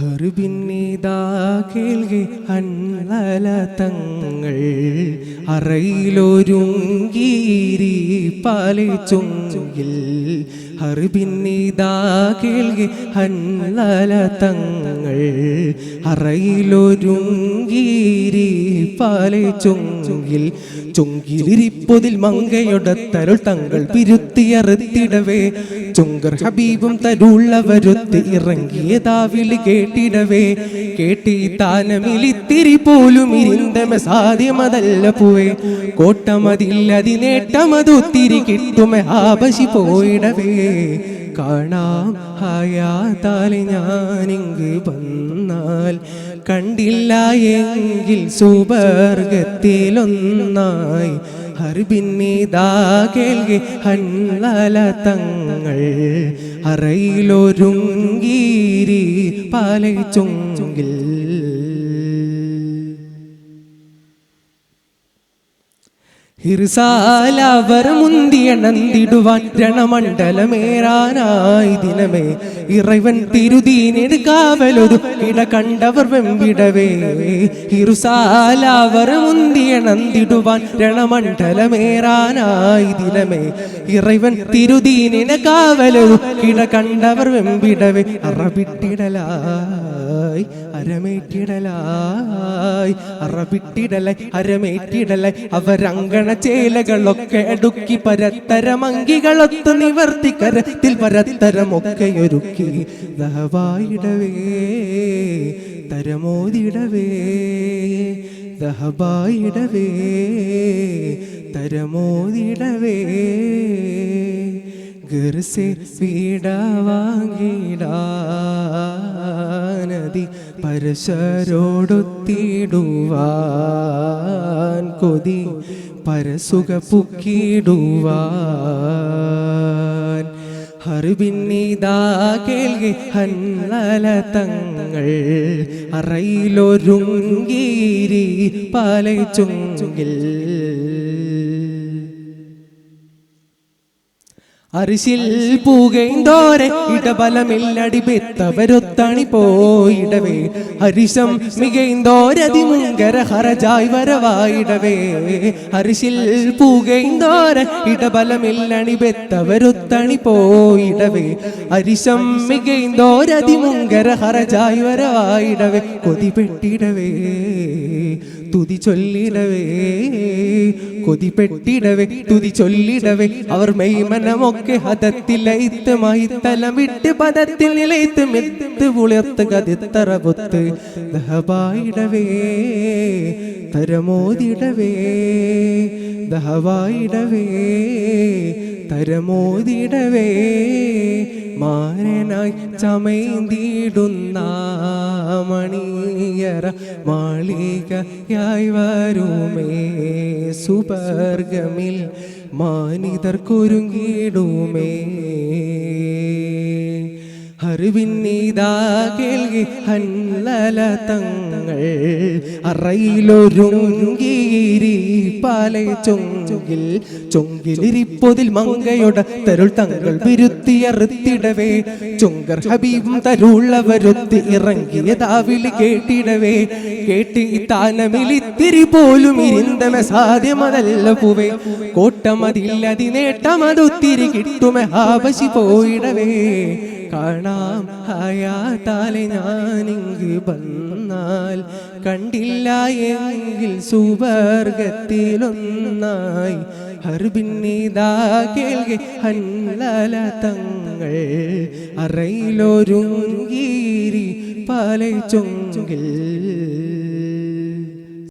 ഹർബിന്നിതാ കേൾകെ അൻലല തങ്ങൾ. അറയിലൊരുങ്കീരി പാലിച്ചുങ്കിൽ ഹർബിന്നിതാ കേൾകെ അൻലല തങ്ങൾ. അറയിലൊരുങ്കീരി പാലിച്ചുങ്കിൽ ചുങ്കിലിരിപ്പൊതിൽ മങ്കയൊടത്തരുൾ തങ്ങൾ പിരുത്തിയറുത്തിടവേ ചുങ്കർ ഹബീബും തരുള്ളവരുത്തി ഇറങ്ങിയതാ വിളി കേട്ടിടവേ. കേട്ടി താനമിലിത്തിരി പോലും ഇരുന്തമ സാധ്യമതല്ല പോവേ കോട്ടമതില്ലതി നേട്ടമതൊത്തിരി കിട്ടുമെ ആപശി പോയിടവേ. കാണാം ഹയാതാലെ ഞാനിങ്ങ് വന്നാൽ കണ്ടില്ല എങ്കിൽ സുവർഗത്തിലൊന്നായി. ഹർബിന്നിതാ കേൾകെ ഹൻലല തങ്ങൾ. അറയിലൊരുങ്കീരി പാലച്ചുങ്കിൽ ഹിർസാലവർ മുന്തിയ നന്ദിടുവാൻ രണമണ്ഡലമേറാനായി ദിനമേ. ഇറവൻ തിരുതീനെടുക്കാവലൊരു ഇട കണ്ടവർ വെമ്പിടവേ. ഹിർസാലവർ മുന്തിയ നന്ദിടുവാൻ രണമണ്ഡലമേറാനായി ദിനമേ. ഇറവൻ തിരുതീനിന് കാവലൊരു ഇട കണ്ടവർ വെമ്പിടവേ. അറബിട്ടിടലായി അരമേറ്റിടലായി അറബിട്ടിടലായി അരമേറ്റിടലായി അവരങ്കണ ചേലകളൊക്കെ അടുക്കി പരത്തരമങ്കികളൊത്ത് നിവർത്തി കരത്തിൽ പരത്തരമൊക്കെ ഒരുക്കി ദഹബായിടവേ തരമോതിടവേ ദഹബായിടവേ തരമോതിടവേ. ഗർസെ വീടവാങ്ങിടാനതി പരശരോടൊത്തിടുവാൻ കൊതി. പരസുഖ പുക്കിടുവാൻ ഹർബിന്നിതാ കേൾകെ ഹന്നല തങ്ങൾ. അറയിലൊരുങ്കീരി പാലച്ചുങ്കിൽ അരിശിൽ പൂകൈന്തോരെ ഇടബലമില്ലടി ബെത്തവരൊത്താണി പോയിടവേ. ഹരിശം മികൈന്തോരതി മുങ്കര ഹരജായ് വരവായിടവേ. ഹരിശിൽ പൂകൈന്തോരെ ഇടബലമില്ലണി ബെത്തവരൊത്താണി പോയിടവേ. ഹരിശം മികൈന്തോരതി മുങ്കര ഹരജായ് വരവായിടവേ. കൊതിപ്പെട്ടിടവേ തുതി ചൊല്ലിടവേ. കൊതിപ്പെട്ടിടവേ തുതി ചൊല്ലിടവേ. അവർ മെയ്മനമൊക്കെ ഹതത്തിലയിത്തുമായി തലം വിട്ട് പദത്തിൽ നിലയിത്ത് മെത്ത് പുളിയത്ത് കതിത്തറ പൊത്ത് ദഹബായിടവേ. തരമോതിടവേ ദഹവായിടവേ തരമോതിടവേ മാരനായി ചമൈന്തിടുന്ന മണിയറ മാളികയായി വരുമേ. സുപർഗമിൽ മാനിതർ കുരുങ്ങിടുമേ ഹരുവിന്നിതാകേൽ ഹന്നല തങ്ങൾ അറയിലൊരുങ്കീരി പാലെ ചൊങ്കിൽ ചൊങ്കിലിരിപ്പൊതിൽ മങ്കയുടെ തരുൾ തങ്ങൾ വിരുത്തിയറുത്തിടവേ ചുങ്കർ ഹബീബും തരുള്ളവരൊത്തി ഇറങ്ങിയതാവിളി കേട്ടിടവേ. കേട്ടി താനമിലിത്തിരി പോലും ഇരുന്തമ സാധ്യമതല്ല പൂവേ കോട്ടമതില്ലതി നേട്ടമതൊത്തിരി കിട്ടുമെ ആവശി പോയിടവേ. കാണാം ഹയാത്താലെ ഞാനിങ്ങ് വന്നാൽ കണ്ടില്ല എങ്കിൽ സുവർഗത്തിലൊന്നായി. ഹർബിന്നിതാ കേൾകെ ഹല്ല തങ്ങൾ അറയിലൊരുങ്കീരി പാലച്ചുങ്കിൽ